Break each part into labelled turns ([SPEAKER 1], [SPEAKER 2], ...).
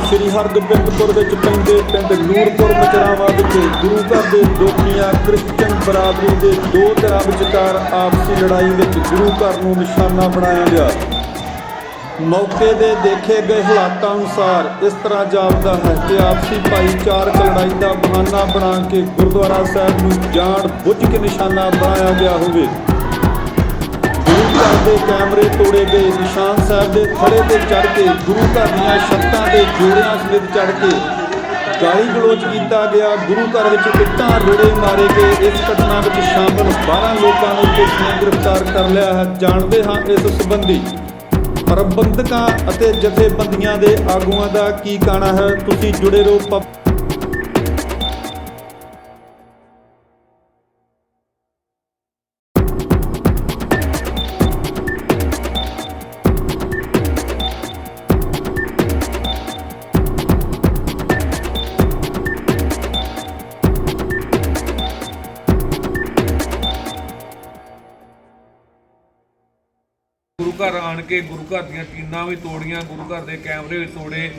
[SPEAKER 1] ਸ਼੍ਰੀ ਹਰਗੋਬਿੰਦਪੁਰ ਵਿੱਚ ਪੈਂਦੇ ਪਿੰਡ ਨੂਰਪੁਰ ਮਚਰਾਵਾ ਵਿਖੇ ਗੁਰੂ ਘਰ ਦੇ ਦੋਖੀਆਂ ਕ੍ਰਿਸਚਨ ਬਰਾਦਰੀ ਦੇ ਦੋ ਧਿਰਾਂ ਵਿਚਕਾਰ ਆਪਸੀ ਲੜਾਈ ਵਿੱਚ ਗੁਰੂ ਘਰ ਨੂੰ ਨਿਸ਼ਾਨਾ ਬਣਾਇਆ ਗਿਆ। ਮੌਕੇ ਦੇ ਦੇਖੇ ਗਏ ਹਾਲਾਤਾਂ ਅਨੁਸਾਰ ਇਸ ਤਰ੍ਹਾਂ ਜਾਪਦਾ ਹੈ ਕਿ ਆਪਸੀ ਭਾਈਚਾਰਕ ਲੜਾਈ ਦਾ ਬਹਾਨਾ ਬਣਾ ਕੇ ਗੁਰਦੁਆਰਾ ਸਾਹਿਬ ਨੂੰ ਜਾਣ ਬੁੱਝ ਕੇ ਨਿਸ਼ਾਨਾ ਬਣਾਇਆ ਗਿਆ ਹੋਵੇ। ਘਰ ਦੇ ਕੈਮਰੇ ਤੋੜੇ ਗਏ ਨਿਸ਼ਾਨ ਸਾਹਿਬ ਦੇ ਥੜੇ ਤੇ ਚੜ ਕੇ ਗੁਰੂ ਘਰ ਦੀਆਂ ਛੱਤਾਂ ਤੇ ਜੋੜਿਆਂ ਸਮੇਤ ਚੜ ਕੇ ਗਾਲੀ ਗਲੋਚ ਕੀਤਾ ਗਿਆ। ਗੁਰੂ ਘਰ ਵਿੱਚ ਇੱਟਾਂ ਰੋੜੇ ਮਾਰੇ ਗਏ। ਇਸ ਘਟਨਾ ਵਿੱਚ ਸ਼ਾਮਲ 12 ਲੋਕਾਂ ਨੂੰ ਪੁਲਿਸ ਨੇ ਗ੍ਰਿਫਤਾਰ ਕਰ ਲਿਆ ਹੈ। ਜਾਣਦੇ ਹਾਂ ਇਸ ਸੰਬੰਧੀ ਪ੍ਰਬੰਧਕਾਂ ਅਤੇ ਜਥੇਬੰਦੀਆਂ ਦੇ ਆਗੂਆਂ ਦਾ ਕੀ ਕਹਿਣਾ ਹੈ। ਤੁਸੀਂ ਜੁੜੇ ਰਹੋ
[SPEAKER 2] ਆਣ ਕੇ ਗੁਰੂ ਘਰ ਦੀਆਂ ਟੀਨਾਂ ਵੀ ਤੋੜੀਆਂ ਗੁਰੂ ਘਰ ਦੇ ਕੈਮਰੇ ਵੀ ਤੋੜੇ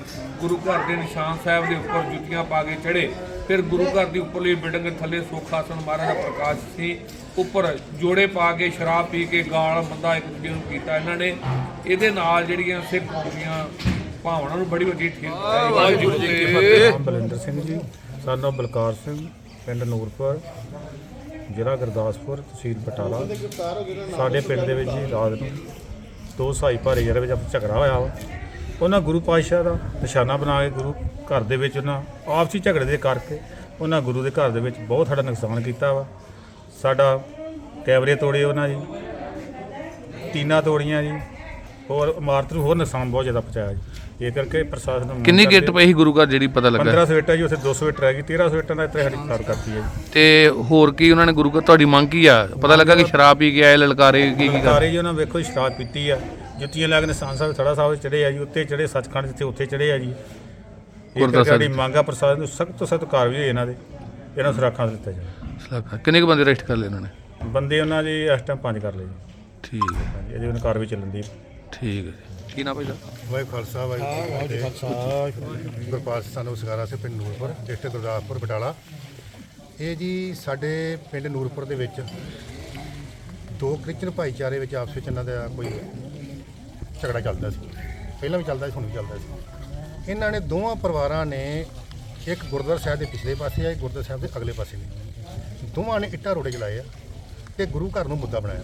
[SPEAKER 2] ਗੁਰੂ ਘਰ ਦੇ ਨਿਸ਼ਾਨ ਸਾਹਿਬ ਦੇ ਉੱਪਰ ਜੁੱਤੀਆਂ ਪਾ ਕੇ ਚੜੇ। ਫਿਰ ਗੁਰੂ ਘਰ ਦੀ ਉੱਪਰਲੀ ਬਿਲਡਿੰਗ ਥੱਲੇ ਸੁੱਖ ਆਸਣ ਮਹਾਰਾਜਾ ਪ੍ਰਕਾਸ਼ ਸੀ। ਉੱਪਰ ਜੋੜੇ ਪਾ ਕੇ ਸ਼ਰਾਬ ਪੀ ਕੇ ਗਾਲ ਬੰਦਾ ਇੱਕ ਦੂਜੇ ਨੂੰ ਕੀਤਾ ਇਹਨਾਂ ਨੇ। ਇਹਦੇ ਨਾਲ ਜਿਹੜੀਆਂ ਸਿੱਖ ਕੌਮ ਦੀਆਂ ਭਾਵਨਾਵਾਂ ਨੂੰ ਬੜੀ ਵੱਡੀ ਠੇਸ ਪਹੁੰਚਾਈ। ਵਾਹਿਗੁਰੂ ਜੀ ਕੀ ਫਤਿਹ।
[SPEAKER 3] ਨਾਮ ਬਲਿੰਦਰ ਸਿੰਘ ਜੀ ਸਾਡਾ ਬਲਕਾਰ ਸਿੰਘ ਪਿੰਡ ਨੂਰਪੁਰ ਜ਼ਿਲ੍ਹਾ ਗੁਰਦਾਸਪੁਰ ਤਹਿਸੀਲ ਬਟਾਲਾ। ਸਾਡੇ ਪਿੰਡ ਦੇ ਵਿੱਚ ਜੀ ਰਾਤ ਨੂੰ ਦੋ ਸਾਈ ਭਾਰੇ ਜਿਹੜੇ ਵਿੱਚ ਆਪਸ ਝਗੜਾ ਹੋਇਆ ਵਾ। ਉਹਨਾਂ ਗੁਰੂ ਪਾਤਸ਼ਾਹ ਦਾ ਨਿਸ਼ਾਨਾ ਬਣਾ ਕੇ ਗੁਰੂ ਘਰ ਦੇ ਵਿੱਚ ਉਹਨਾਂ ਆਪਸੀ ਝਗੜੇ ਦੇ ਕਰਕੇ ਉਹਨਾਂ ਗੁਰੂ ਦੇ ਘਰ ਦੇ ਵਿੱਚ ਬਹੁਤ ਸਾਡਾ ਨੁਕਸਾਨ ਕੀਤਾ ਵਾ। ਸਾਡਾ ਕੈਮਰੇ ਤੋੜੇ ਉਹਨਾਂ ਜੀ, ਟੀਨਾ ਤੋੜੀਆਂ ਜੀ, ਹੋਰ ਇਮਾਰਤ ਨੂੰ ਹੋਰ ਨੁਕਸਾਨ ਬਹੁਤ ਜ਼ਿਆਦਾ ਪਹੁੰਚਾਇਆ ਜੀ। ਇਹ ਕਰਕੇ ਪ੍ਰਸ਼ਾਸਨ ਨੂੰ
[SPEAKER 4] ਕਿੰਨੀ ਗਿੱਟ ਪਈ ਸੀ ਗੁਰੂ ਘਰ ਜਿਹੜੀ ਪਤਾ ਲੱਗਾ?
[SPEAKER 3] 1500 ਇੱਟਾਂ ਜੀ ਉੱਥੇ 200 ਇੱਟ ਰਹਿ ਗਈ 1300 ਇੱਟਾਂ ਦਾ ਇੱਥੇ ਸਾਡੀ ਕਾਰ ਕਰਤੀ ਹੈ ਜੀ।
[SPEAKER 4] ਤੇ ਹੋਰ ਕੀ ਉਹਨਾਂ ਨੇ ਗੁਰੂ ਘਰ ਤੁਹਾਡੀ ਮੰਗ ਕੀ ਆ? ਪਤਾ ਲੱਗਾ ਕਿ ਸ਼ਰਾਬ ਪੀ ਕੇ ਆਏ ਲਲਕਾਰੇ ਕੀ ਕੀ ਕਰ
[SPEAKER 3] ਜੀ ਉਹਨਾਂ ਵੇਖੋ ਜੀ ਸ਼ਰਾਬ ਪੀਤੀ ਆ। ਜੁੱਤੀਆਂ ਲਾ ਕੇ ਨਿਸ਼ਾਨ ਸਾਹਿਬ ਥੜਾ ਸਾਹਿਬ ਚੜੇ ਆ ਜੀ ਉੱਤੇ ਚੜੇ ਸੱਚਖੰਡ ਜਿੱਥੇ ਉੱਥੇ ਚੜੇ ਆ ਜੀ। ਕਰਕੇ ਸਾਡੀ। ਮੰਗ ਪ੍ਰਸ਼ਾਸਨ ਨੂੰ ਸਖਤ ਤੋਂ ਸਖਤ ਕਾਰਵਾਈ ਹੋਏ ਇਹਨਾਂ ਦੇ। ਇਹਨਾਂ ਸੁਰੱਖਿਆ ਦਿੱਤਾ ਜਾਵੇ।
[SPEAKER 4] ਸ਼ਲਾਘਾ। ਕਿੰਨੇ ਕੁ ਬੰਦੇ ਅਰੈਸਟ ਕਰ ਲਏ ਉਹਨਾਂ ਨੇ?
[SPEAKER 3] ਬੰਦੇ ਉਹਨਾਂ ਦੇ ਇਸ ਟਾਈਮ ਪੰਜ ਕਰ ਲਏ ਜੀ।
[SPEAKER 4] ਠੀਕ ਹੈ।
[SPEAKER 3] ਹਾਂਜੀ ਅਜੇ ਉਹਨਾਂ ਕਾਰਵਾਈ ਚੱਲਣ ਦੀ
[SPEAKER 4] ਠੀਕ ਹੈ ਜੀ। ਕੀ ਨਾਮ ਭਾਈ ਦਾ?
[SPEAKER 5] ਵਾਹਿਗੁਰੂ ਖਾਲਸਾ, ਵਾਹਿਗੁਰੂ ਜੀ ਕੀ ਗੁਰਪਾਲ ਸਾਨੂੰ ਸਗਾਰਾ ਸੇ ਪਿੰਡ ਨੂਰਪੁਰ, ਡਿਸਟ੍ਰਿਕਟ ਗੁਰਦਾਸਪੁਰ, ਬਟਾਲਾ। ਇਹ ਜੀ ਸਾਡੇ ਪਿੰਡ ਨੂਰਪੁਰ ਦੇ ਵਿੱਚ ਦੋ ਕ੍ਰਿਸਚਨ ਭਾਈਚਾਰੇ ਵਿੱਚ ਆਪਸ ਵਿੱਚ ਇਹਨਾਂ ਦਾ ਕੋਈ ਝਗੜਾ ਚੱਲਦਾ ਸੀ। ਪਹਿਲਾਂ ਵੀ ਚੱਲਦਾ ਸੀ, ਹੁਣ ਵੀ ਚੱਲਦਾ ਸੀ। ਇਹਨਾਂ ਨੇ ਦੋਵਾਂ ਪਰਿਵਾਰਾਂ ਨੇ ਇੱਕ ਗੁਰਦੁਆਰਾ ਸਾਹਿਬ ਦੇ ਪਿਛਲੇ ਪਾਸੇ ਆ ਇੱਕ ਗੁਰਦੁਆਰਾ ਸਾਹਿਬ ਦੇ ਅਗਲੇ ਪਾਸੇ ਨੇ। ਦੋਵਾਂ ਨੇ ਇੱਟਾਂ ਰੋੜੇ ਚਲਾਏ ਆ ਤੇ ਗੁਰੂ ਘਰ ਨੂੰ ਮੁੱਦਾ ਬਣਾਇਆ।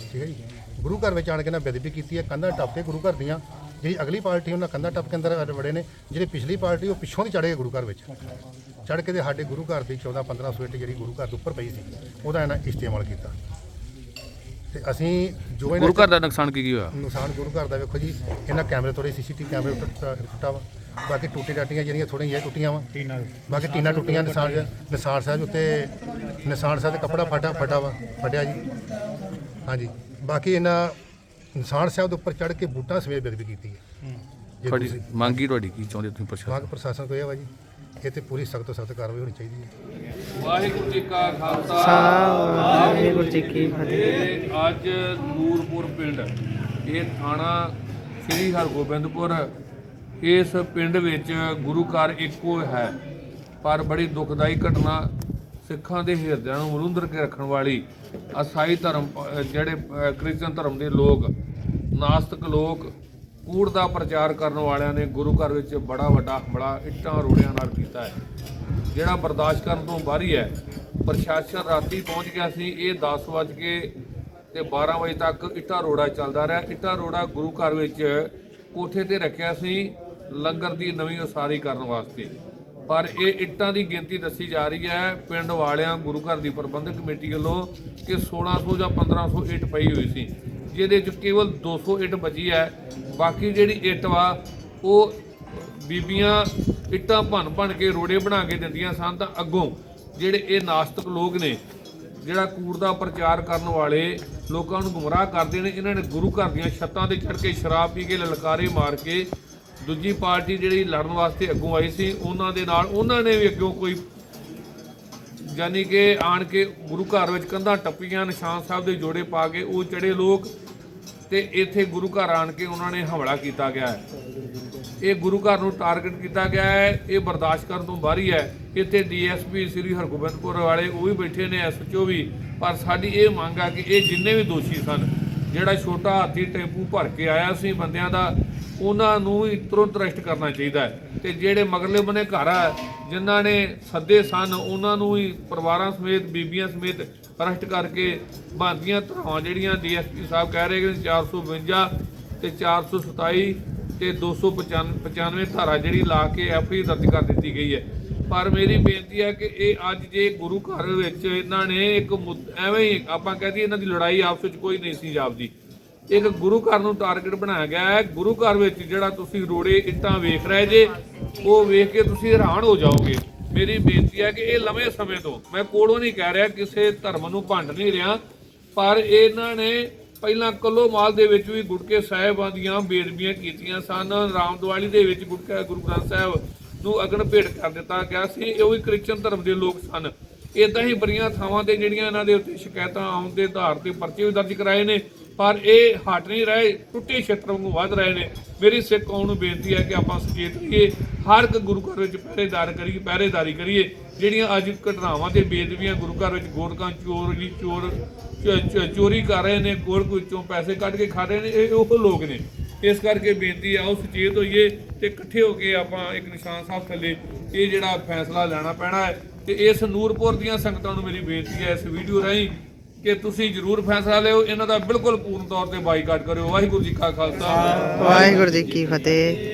[SPEAKER 5] ਠੀਕ ਹੈ ਜੀ? ਗੁਰੂ ਘਰ ਵਿੱਚ ਆਣ ਕੇ ਨਾ ਬੇਦਬੀ ਕੀਤੀ ਹੈ ਕੰਧਾਂ ਟੱਪ ਕੇ ਗੁਰੂ ਘਰ ਦੀਆਂ ਜਿਹੜੀ ਅਗਲੀ ਪਾਰਟੀ ਉਹਨਾਂ ਕੰਧਾਂ ਟੱਪ ਕੇ ਅੰਦਰ ਵੜੇ ਨੇ ਜਿਹੜੀ ਪਿਛਲੀ ਪਾਰਟੀ ਉਹ ਪਿੱਛੋਂ ਦੀ ਚੜ੍ਹ ਗਏ ਗੁਰੂ ਘਰ ਵਿੱਚ। ਚੜ੍ਹ ਕੇ ਤੇ ਸਾਡੇ ਗੁਰੂ ਘਰ ਦੀ 14 1500 ਇੱਟ ਜਿਹੜੀ ਗੁਰੂ ਘਰ ਦੇ ਉੱਪਰ ਪਈ ਸੀ ਉਹਦਾ ਇਹਨਾਂ ਇਸਤੇਮਾਲ ਕੀਤਾ। ਤੇ ਅਸੀਂ ਜੋ ਇਹਨਾਂ
[SPEAKER 4] ਗੁਰੂ ਘਰ ਦਾ ਨੁਕਸਾਨ ਕੀ ਕੀ ਹੋਇਆ?
[SPEAKER 5] ਨੁਕਸਾਨ ਗੁਰੂ ਘਰ ਦਾ ਵੇਖੋ ਜੀ ਇਹਨਾਂ ਕੈਮਰੇ ਤੋੜੇ ਸੀਸੀਟੀਵੀ ਕੈਮਰੇ ਟੁੱਟਾ ਵਾ। ਬਾਕੀ ਟੂਟੇ ਟਾਟੀਆਂ ਜਿਹੜੀਆਂ ਥੋੜ੍ਹੀਆਂ ਜਿਹੀਆਂ ਟੁੱਟੀਆਂ ਵਾ। ਬਾਕੀ ਟੀਨਾ ਟੁੱਟੀਆਂ ਨਿਸ਼ਾਨ ਨਿਸ਼ਾਨ ਸਾਹਿਬ ਉੱਤੇ ਨਿਸ਼ਾਨ ਸਾਹਿਬ ਤੇ ਕੱਪੜਾ ਫਟਾ ਫਟਾ ਵਾ ਫਟਿਆ ਜੀ। ਹਾਂਜੀ। ਬਾਕੀ ਇਹਨਾਂ ਨਿਸ਼ਾਨ ਸਾਹਿਬ ਦੇ ਉੱਪਰ ਚੜ੍ਹ ਕੇ ਬੂਟਾਂ ਸਵੇਰ ਬੇਦਬੀ ਕੀਤੀ ਹੈ। ਜੇ
[SPEAKER 4] ਤੁਹਾਡੀ
[SPEAKER 5] ਤੁਸੀਂ
[SPEAKER 4] ਮੰਗ ਤੁਹਾਡੀ ਕੀ ਚਾਹੁੰਦੇ ਤੁਸੀਂ ਪ੍ਰਸ਼ਾਸਨ?
[SPEAKER 5] ਮੰਗ ਪ੍ਰਸ਼ਾਸਨ ਤੋਂ ਇਹ ਵਾ ਜੀ ਇਹ ਤੇ ਪੂਰੀ ਸਖਤ ਤੋਂ ਸਖਤ ਕਾਰਵਾਈ ਹੋਣੀ ਚਾਹੀਦੀ ਹੈ।
[SPEAKER 2] ਵਾਹਿਗੁਰੂ ਜੀ ਕਾ ਖਾਲਸਾ।
[SPEAKER 6] ਵਾਹਿਗੁਰੂ ਜੀ ਕੀ ਫਤਿਹ।
[SPEAKER 2] ਇਹ ਅੱਜ ਨੂਰਪੁਰ ਪਿੰਡ ਇਹ ਥਾਣਾ ਸ੍ਰੀ ਹਰਗੋਬਿੰਦਪੁਰ ਇਸ ਪਿੰਡ ਵਿੱਚ ਗੁਰੂ ਘਰ ਇੱਕੋ ਹੈ ਪਰ ਬੜੀ ਦੁਖਦਾਈ ਘਟਨਾ ਸਿੱਖਾਂ ਦੇ ਹਿਰਦਿਆਂ ਨੂੰ ਮਰੁੰਦਰ ਕੇ ਰੱਖਣ ਵਾਲੀ ਅਸਾਈ ਧਰਮ ਜਿਹੜੇ ਕ੍ਰਿਸਚਨ ਧਰਮ ਦੇ ਲੋਕ, ਨਾਸਤਿਕ ਲੋਕ, ਕੂੜ ਦਾ ਪ੍ਰਚਾਰ ਕਰਨ ਵਾਲਿਆਂ ਨੇ ਗੁਰੂ ਘਰ ਵਿੱਚ ਬੜਾ ਵੱਡਾ ਹਮਲਾ ਇੱਟਾਂ ਰੋੜਿਆਂ ਨਾਲ ਕੀਤਾ ਹੈ। ਜਿਹੜਾ ਬਰਦਾਸ਼ਤ ਕਰਨ ਤੋਂ ਬਾਹਰੀ ਹੈ, ਪ੍ਰਸ਼ਾਸਨ ਰਾਤੀ ਪਹੁੰਚ ਗਿਆ ਸੀ, ਇਹ 10 ਵਜ ਕੇ ਤੇ 12 ਵਜੇ ਤੱਕ ਇੱਟਾਂ ਰੋੜਾ ਚੱਲਦਾ ਰਿਹਾ। ਇੱਟਾਂ ਰੋੜਾ ਗੁਰੂ ਘਰ ਵਿੱਚ ਕੋਠੇ ਤੇ ਰੱਖਿਆ ਸੀ, ਲੰਗਰ ਦੀ ਨਵੀਂ ਉਸਾਰੀ ਕਰਨ ਵਾਸਤੇ। ਪਰ ਇਹ ਇੱਟਾਂ ਦੀ ਗਿਣਤੀ ਦੱਸੀ ਜਾ ਰਹੀ ਹੈ ਪਿੰਡ ਵਾਲਿਆਂ ਗੁਰੂ ਘਰ ਦੀ ਪ੍ਰਬੰਧਕ ਕਮੇਟੀ ਵੱਲੋਂ ਕਿ 1600 ਜਾਂ 1500 ਇੱਟ ਪਈ ਹੋਈ ਸੀ, ਜਿਹਦੇ ਚ ਕੇਵਲ 200 ਇੱਟ ਬਚੀ ਹੈ। ਬਾਕੀ ਜਿਹੜੀ ਇੱਟ ਵਾ, ਉਹ ਬੀਬੀਆਂ ਇੱਟਾਂ ਭੰਨ ਭੰਨ ਕੇ ਰੋੜੇ ਬਣਾ ਕੇ ਦਿੰਦੀਆਂ ਸਨ ਤਾਂ ਅੱਗੋਂ ਜਿਹੜੇ ਇਹ ਨਾਸਤਿਕ ਲੋਕ ਨੇ, ਜਿਹੜਾ ਕੂੜ ਦਾ ਪ੍ਰਚਾਰ ਕਰਨ ਵਾਲੇ ਲੋਕਾਂ ਨੂੰ ਗੁੰਮਰਾਹ ਕਰਦੇ ਨੇ, ਇਹਨਾਂ ਨੇ ਗੁਰੂ ਘਰ ਦੀਆਂ ਛੱਤਾਂ ਤੇ ਚੜ੍ਹ ਕੇ ਸ਼ਰਾਬ ਪੀ ਕੇ ਲਲਕਾਰੇ ਮਾਰ ਕੇ ਦੂਜੀ ਪਾਰਟੀ ਜਿਹੜੀ ਲੜਨ ਵਾਸਤੇ ਅੱਗੋਂ ਆਈ ਸੀ, ਉਹਨਾਂ ਦੇ ਨਾਲ ਉਹਨਾਂ ਨੇ ਵੀ ਅੱਗੋਂ ਕੋਈ ਯਾਨੀ ਕਿ ਆਣ ਕੇ ਗੁਰੂ ਘਰ ਵਿੱਚ ਕੰਧਾਂ ਟੱਪੀਆਂ, ਨਿਸ਼ਾਨ ਸਾਹਿਬ ਦੇ ਜੋੜੇ ਪਾ ਕੇ ਉਹ ਚੜੇ ਲੋਕ ਤੇ ਇੱਥੇ ਗੁਰੂ ਘਰ ਆਣ ਕੇ ਉਹਨਾਂ ਨੇ ਹਮਲਾ ਕੀਤਾ ਗਿਆ ਹੈ। ਇਹ ਗੁਰੂ ਘਰ ਨੂੰ ਟਾਰਗੇਟ ਕੀਤਾ ਗਿਆ ਹੈ, ਇਹ ਬਰਦਾਸ਼ਤ ਕਰਨ ਤੋਂ ਬਾਹਰੀ ਹੈ। ਇੱਥੇ ਡੀਐਸਪੀ ਸ੍ਰੀ ਹਰਗੋਬਿੰਦਪੁਰ ਵਾਲੇ ਉਹ ਵੀ ਬੈਠੇ ਨੇ ਐਸਐਚਓ ਵੀ। ਪਰ ਸਾਡੀ ਇਹ ਮੰਗ ਆ ਕਿ ਇਹ ਜਿੰਨੇ ਵੀ ਦੋਸ਼ੀ ਸਨ ਜਿਹੜਾ ਛੋਟਾ ਹਾਥੀ ਟੈਂਪੂ ਭਰ ਕੇ ਆਇਆ ਸੀ ਬੰਦਿਆਂ ਦਾ, ਉਹਨਾਂ ਨੂੰ ਹੀ ਤੁਰੰਤ ਅਰੈਸਟ ਕਰਨਾ ਚਾਹੀਦਾ ਹੈ। ਤੇ ਜਿਹੜੇ ਮਗਰਲੇ ਬੰਨੇ ਘਰ ਆ, ਜਿਨ੍ਹਾਂ ਨੇ ਸੱਦੇ ਸਨ, ਉਹਨਾਂ ਨੂੰ ਹੀ ਪਰਿਵਾਰਾਂ ਸਮੇਤ, ਬੀਬੀਆਂ ਸਮੇਤ ਅਰੈਸਟ ਕਰਕੇ ਬੰਦੀਆਂ ਧਰਾਵਾਂ ਜਿਹੜੀਆਂ ਡੀਐਸਪੀ ਸਾਹਿਬ ਕਹਿ ਰਹੇ ਕਿ 452 ਤੇ 427 ਤੇ 295 ਧਾਰਾ ਜਿਹੜੀ ਲਾ ਕੇ ਐਫਆਈ ਦਰਜ ਕਰ ਦਿੱਤੀ ਗਈ ਹੈ। ਪਰ ਮੇਰੀ ਬੇਨਤੀ ਹੈ ਕਿ ਇਹ ਅੱਜ ਜੇ ਗੁਰੂ ਘਰ ਵਿੱਚ ਇਹਨਾਂ ਨੇ ਇੱਕ ਮੁੱਦ- ਐਵੇਂ ਹੀ ਆਪਾਂ ਕਹਦੇ ਇਹਨਾਂ ਦੀ ਲੜਾਈ ਆਪਸ ਵਿੱਚ ਕੋਈ ਨਹੀਂ ਸੀ ਜਾਪਦੀ। ਇੱਕ ਗੁਰੂ ਘਰ ਨੂੰ ਟਾਰਗੇਟ ਬਣਾਇਆ ਗਿਆ ਹੈ। ਗੁਰੂ ਘਰ ਵਿੱਚ ਜਿਹੜਾ ਤੁਸੀਂ ਰੋੜੇ ਇੱਟਾਂ ਵੇਖ ਰਹੇ ਜੇ, ਉਹ ਵੇਖ ਕੇ ਤੁਸੀਂ ਹੈਰਾਨ ਹੋ ਜਾਓਗੇ। ਮੇਰੀ ਬੇਨਤੀ ਹੈ ਕਿ ਇਹ ਲੰਮੇ ਸਮੇਂ ਤੋਂ, ਮੈਂ ਕੋਲੋਂ ਨਹੀਂ ਕਹਿ ਰਿਹਾ, ਕਿਸੇ ਧਰਮ ਨੂੰ ਭੰਡ ਨਹੀਂ ਰਿਹਾ, ਪਰ ਇਹਨਾਂ ਨੇ ਪਹਿਲਾਂ ਕੱਲੋ ਮਾਲ ਦੇ ਵਿੱਚ ਵੀ ਗੁਟਕੇ ਸਾਹਿਬਾਂ ਦੀਆਂ ਬੇਦਬੀਆਂ ਕੀਤੀਆਂ ਸਨ। ਰਾਮ ਦੇ ਵਿੱਚ ਗੁਟਕਾ ਗੁਰੂ ਗ੍ਰੰਥ ਸਾਹਿਬ ਨੂੰ ਅਗਨ ਭੇਟ ਕਰ ਦਿੱਤਾ ਗਿਆ ਸੀ, ਇਹ ਵੀ ਕ੍ਰਿਸਚਨ ਧਰਮ ਦੇ ਲੋਕ ਸਨ। ਇਦਾਂ ਹੀ ਬੜੀਆਂ ਥਾਵਾਂ ਤੇ ਜਿਹੜੀਆਂ ਇਹਨਾਂ ਦੇ ਉੱਤੇ ਸ਼ਿਕਾਇਤਾਂ ਆਉਣ ਦੇ ਆਧਾਰ ਤੇ ਪਰਚੇ ਵੀ ਦਰਜ ਕਰਾਏ ਨੇ, ਪਰ ਇਹ ਹਟ ਨਹੀਂ ਰਹੇ, ਟੁੱਟੇ ਛੱਤਰ ਵਾਂਗੂ ਵੱਧ ਰਹੇ ਨੇ। ਮੇਰੀ ਸਿੱਖ ਕੌਮ ਨੂੰ ਬੇਨਤੀ ਹੈ ਕਿ ਆਪਾਂ ਸੁਚੇਤ ਰਹੀਏ ਹਰ ਇੱਕ ਗੁਰੂ ਘਰ ਵਿੱਚ ਪਹਿਰੇਦਾਰ ਕਰੀਏ, ਪਹਿਰੇਦਾਰੀ ਕਰੀਏ, ਜਿਹੜੀਆਂ ਅੱਜ ਘਟਨਾਵਾਂ ਤੇ ਬੇਦਬੀਆਂ ਗੁਰੂ ਘਰ ਵਿੱਚ ਗੋਰਕਾਂ ਚੋਰ, ਜੀ ਚੋਰ ਚ- ਚੋਰੀ ਕਰ ਰਹੇ ਨੇ, ਗੋਲਕ ਵਿੱਚੋਂ ਪੈਸੇ ਕੱਢ ਕੇ ਖਾ ਰਹੇ ਨੇ, ਇਹ ਉਹ ਲੋਕ ਨੇ। ਇਸ ਕਰਕੇ ਬੇਨਤੀ ਆ, ਉਹ ਸੁਚੇਤ ਹੋਈਏ ਤੇ ਇਕੱਠੇ ਹੋ ਕੇ ਆਪਾਂ ਇੱਕ ਨਿਸ਼ਾਨ ਸਾਹਿਬ ਥੱਲੇ ਇਹ ਜਿਹੜਾ ਫੈਸਲਾ ਲੈਣਾ ਪੈਣਾ ਹੈ। ਤੇ ਇਸ ਨੂਰਪੁਰ ਦੀਆਂ ਸੰਗਤਾਂ ਨੂੰ ਮੇਰੀ ਬੇਨਤੀ ਹੈ ਇਸ ਵੀਡੀਓ ਰਾਹੀਂ ਕਿ ਤੁਸੀਂ ਜ਼ਰੂਰ ਫੈਸਲਾ ਲਿਓ। ਇਹਨਾਂ ਦਾ ਬਿਲਕੁਲ ਪੂਰਨ ਤੌਰ ਤੇ ਬਾਈਕਾਟ ਕਰਿਓ। ਵਾਹਿਗੁਰੂ ਜੀ ਕਾ ਖਾਲਸਾ।
[SPEAKER 6] ਵਾਹਿਗੁਰੂ ਜੀ ਕੀ ਫਤਿਹ।